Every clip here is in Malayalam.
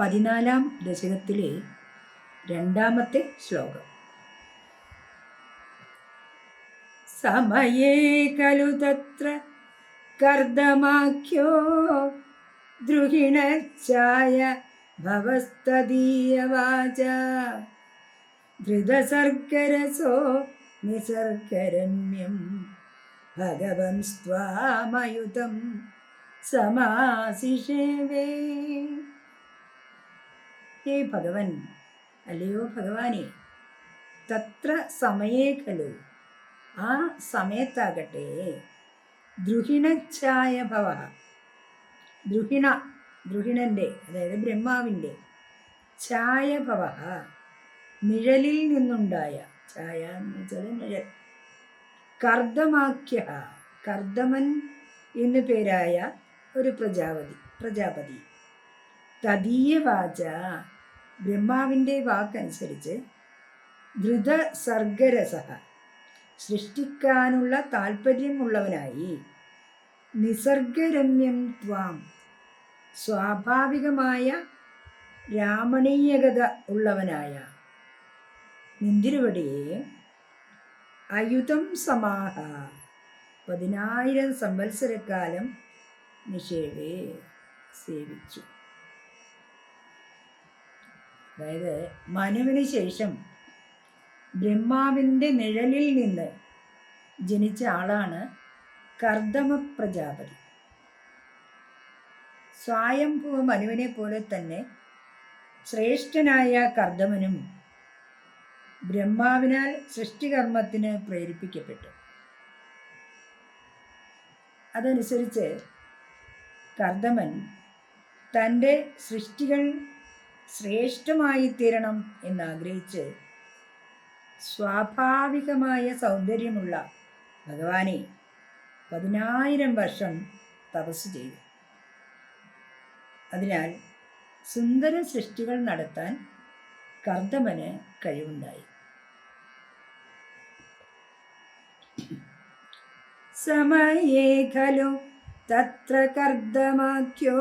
പതിനാലാം ദശകത്തിലെ രണ്ടാമത്തെ ശ്ലോകം. സമയേ ഖലു തത്ര കർദ്ദമാഖ്യോ ദ്രുഹിണച്ചായ ഭവസ്തദീയവാച. ധൃതസർഗരസോ നിസർഗരമ്യം ഭഗവൻ സ്വാമയുതം സമാസിഷേവേ. ഹേ ഭഗവൻ അല്ലയോ ഭഗവാനെ? തത്ര സമയേ ഖലു. ആ സമയത്താകട്ടെ. ദ്രുഹിണച്ഛായ ഭവ. ദ്രുഹിണ ദ്രുഹിണന്റെ അതായത് ബ്രഹ്മാവിന്റെ ഛായ ഭവ. നിഴലിൽ നിന്നുണ്ടായ ഛായ എന്ന് വെച്ചാൽ നിഴൽ. കർദ്ദമാഖ്യ കർദ്ദമൻ എന്നു പേരായ ഒരു പ്രജാപതി പ്രജാപതി. തദീയ വാച ബ്രഹ്മാവിന്റെ വാക്കനുസരിച്ച് ധൃത സർഗരസ സൃഷ്ടിക്കാനുള്ള താല്പര്യമുള്ളവനായി നിസർഗരമ്യം ത്വാം. സ്വാഭാവികമായ രാമണീയകത ഉള്ളവനായ നിന്തിരുവടിയെ അയുധം സമാഹ പതിനായിരം സംവത്സരക്കാലം നിഷേവേ സേവിച്ചു. അതായത് മനുവിന് ശേഷം ബ്രഹ്മാവിന്റെ നിഴലിൽ നിന്ന് ജനിച്ച ആളാണ് കർദമ പ്രജാപതി. സ്വയംഭൂ മനുവിനെ പോലെ തന്നെ ശ്രേഷ്ഠനായ കർദമനും ബ്രഹ്മാവിനാൽ സൃഷ്ടികർമ്മത്തിന് പ്രേരിപ്പിക്കപ്പെട്ടു. അതനുസരിച്ച് കർദമൻ തന്റെ സൃഷ്ടികൾ ശ്രേഷ്ഠമായി തീരണം എന്നാഗ്രഹിച്ച് സ്വാഭാവികമായ സൗന്ദര്യമുള്ള ഭഗവാനെ പതിനായിരം വർഷം തപസ് ചെയ്തു. അതിനാൽ സുന്ദര സൃഷ്ടികൾ നടത്താൻ കർദമന് കഴിവുണ്ടായി. സമയേ ഖലു തത്ര കർദ്ദമാഖ്യോ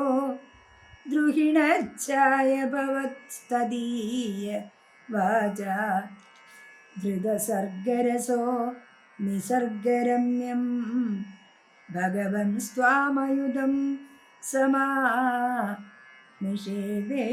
ദ്രുഹിണച്ഛായ ഭവത്സ്തദീയ വാച. ധൃതസർഗരസോ നിസർഗരമ്യം ഭഗവൻ സ്വാമയുധം സമാ നിഷേവേ